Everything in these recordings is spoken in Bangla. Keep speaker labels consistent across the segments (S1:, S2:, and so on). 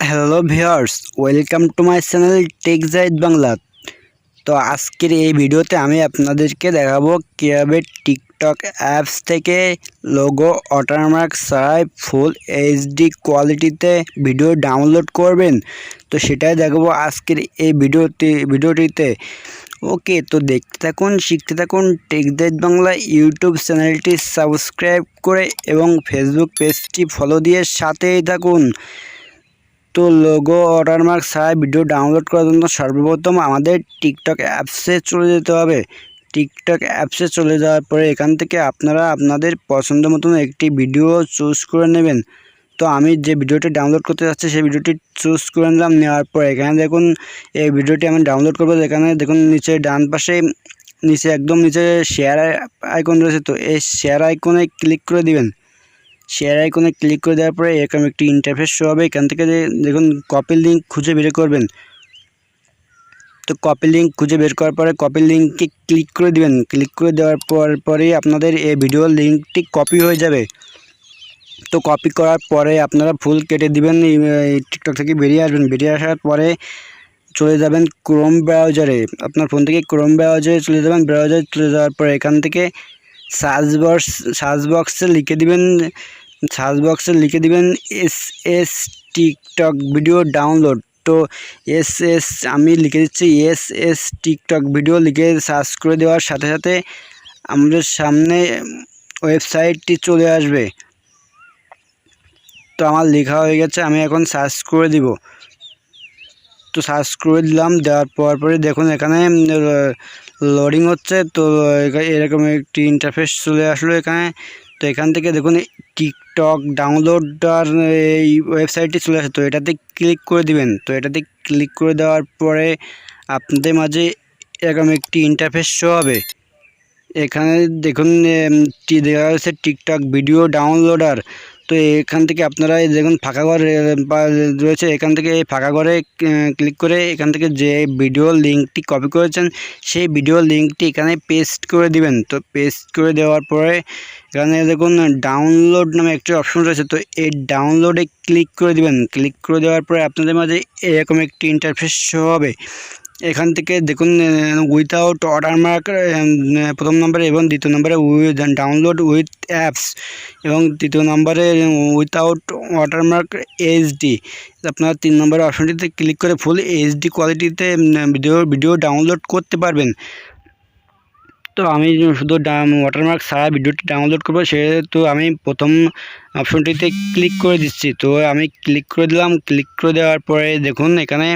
S1: Hello viewers, welcome to my channel tech Zaid Bangla. তো আজকের এই ভিডিওতে আমি আপনাদেরকে দেখাবো কীভাবে টিকটক অ্যাপস থেকে লোগো, ওয়াটারমার্ক ছাড়াই ফুল এইচডি কোয়ালিটিতে ভিডিও ডাউনলোড করবেন। তো সেটাই দেখাবো আজকের এই ভিডিওতে, ভিডিওটিতে। ওকে, তো দেখতে থাকুন, শিখতে থাকুন টেক জাইদ বাংলা ইউটিউব চ্যানেলটি সাবস্ক্রাইব করে এবং ফেসবুক পেজটি ফলো দিয়ে সাথেই থাকুন। তো লোগো ওয়াটারমার্ক ছাড়া ভিডিও ডাউনলোড করার জন্য সর্বপ্রথম আমাদের টিকটক অ্যাপসে চলে যেতে হবে। টিকটক অ্যাপসে চলে যাওয়ার পরে এখান থেকে আপনারা আপনাদের পছন্দ মতন একটি ভিডিও চুজ করে নেবেন। তো আমি যে ভিডিওটি ডাউনলোড করতে যাচ্ছি, সেই ভিডিওটি চুজ করে নিলাম। নেওয়ার পর এখানে দেখুন, এই ভিডিওটি আমি ডাউনলোড করব। এখানে দেখুন, নিচে ডান পাশে, নিচে একদম নিচে শেয়ার আইকন রয়েছে। তো এই শেয়ার আইকনে ক্লিক করে দিবেন। শেয়ার আইকনে ক্লিক করে দেওয়ার পরে এরকম একটি ইন্টারফেস শো হবে। এখান থেকে দেখুন কপি লিঙ্ক খুঁজে বের করবেন। তো কপি লিঙ্ক খুঁজে বের করার পরে কপি লিঙ্ককে ক্লিক করে দিবেন। ক্লিক করে দেওয়ার পর পরেই আপনাদের এই ভিডিওর লিঙ্কটি কপি হয়ে যাবে। তো কপি করার পরে আপনারা ফুল কেটে দিবেন টিকটক থেকে বেরিয়ে আসবেন। বেরিয়ে আসার পরে চলে যাবেন ক্রোম ব্রাউজারে আপনার ফোন থেকে ক্রোম ব্রাউজারে চলে যাবেন। ব্রাউজারে চলে যাওয়ার পরে এখান থেকে সার্চ বক্স সার্চ বক্সে লিখে দিবেন সার্চ বক্সে লিখে দিবেন, S S TikTok video download. তো এস এস, আমি লিখে দিচ্ছি এস এস টিকটক ভিডিও, লিখে সার্চ করে দেওয়ার সাথে সাথে আমাদের সামনে ওয়েবসাইটটি চলে আসবে। তো আমার লেখা হয়ে গেছে, আমি এখন সার্চ করে দিব। তো সার্চ করে দিলাম, দেওয়ার পর পরে দেখুন এখানে লোডিং হচ্ছে, তো এরকম একটি ইন্টারফেস চলে আসলো এখানে। তো এখান থেকে দেখুন টিকটক ডাউনলোডার এই ওয়েবসাইটটি চলে আসে, তো এটাতে ক্লিক করে দিবেন। তো এটাতে ক্লিক করে দেওয়ার পরে আপনাদের মাঝে এরকম একটি ইন্টারফেস শো হবে। এখানে দেখুন দেখা যাচ্ছে টিকটক ভিডিও ডাউনলোডার তো এখান থেকে আপনারা দেখুন ফাঁকা ঘর রয়েছে। এখান থেকে এই ফাঁকা ঘরে ক্লিক করে এখান থেকে যে ভিডিও লিঙ্কটি কপি করেছেন, সেই ভিডিও লিঙ্কটি এখানে পেস্ট করে দিবেন। তো পেস্ট করে দেওয়ার পরে এখানে দেখুন ডাউনলোড নামে একটি অপশন রয়েছে। তো এই ডাউনলোডে ক্লিক করে দিবেন। ক্লিক করে দেওয়ার পরে আপনাদের মাঝে এরকম একটি ইন্টারফেস হবে। এখান থেকে দেখুন উইথাউট ওয়াটারমার্ক প্রথম নম্বরে এবং দ্বিতীয় নম্বরে উইথ ডাউনলোড উইথ অ্যাপস এবং তৃতীয় নম্বরে উইথাউট ওয়াটারমার্ক এইচডি আপনারা তিন নম্বরের অপশনটিতে ক্লিক করে ফুল এইচডি কোয়ালিটিতে ভিডিও ভিডিও ডাউনলোড করতে পারবেন। তো আমি শুধু ওয়াটারমার্ক সারা ভিডিওটি ডাউনলোড করব, সেহেতু আমি প্রথম অপশনটিতে ক্লিক করে দিচ্ছি। তো আমি ক্লিক করে দিলাম ক্লিক করে দেওয়ার পরে দেখুন এখানে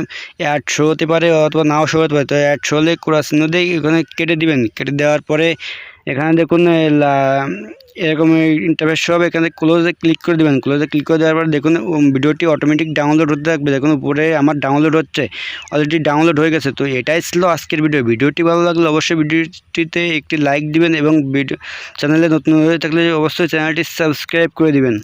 S1: অ্যাড শো হতে পারে অথবা নাও শো হতে পারে। তো অ্যাড শো হলে চিহ্ন দিয়ে এখানে কেটে দিবেন। কেটে দেওয়ার পরে এখানে দেখুন এরকম ইন্টারফেস হবে এখানে ক্লোজে ক্লিক করে দেবেন। ক্লোজে ক্লিক করে দেওয়ার পর দেখুন ভিডিওটি অটোমেটিক ডাউনলোড হতে থাকবে। দেখুন, উপরে আমার ডাউনলোড হচ্ছে। অলরেডি ডাউনলোড হয়ে গেছে। তো এটাই ছিল আজকের ভিডিও ভিডিওটি ভালো লাগলে অবশ্যই ভিডিওটিতে একটি লাইক দিবেন এবং ভিডিও চ্যানেলে নতুন হয়ে থাকলে অবশ্যই চ্যানেলটি সাবস্ক্রাইব করে দিবেন।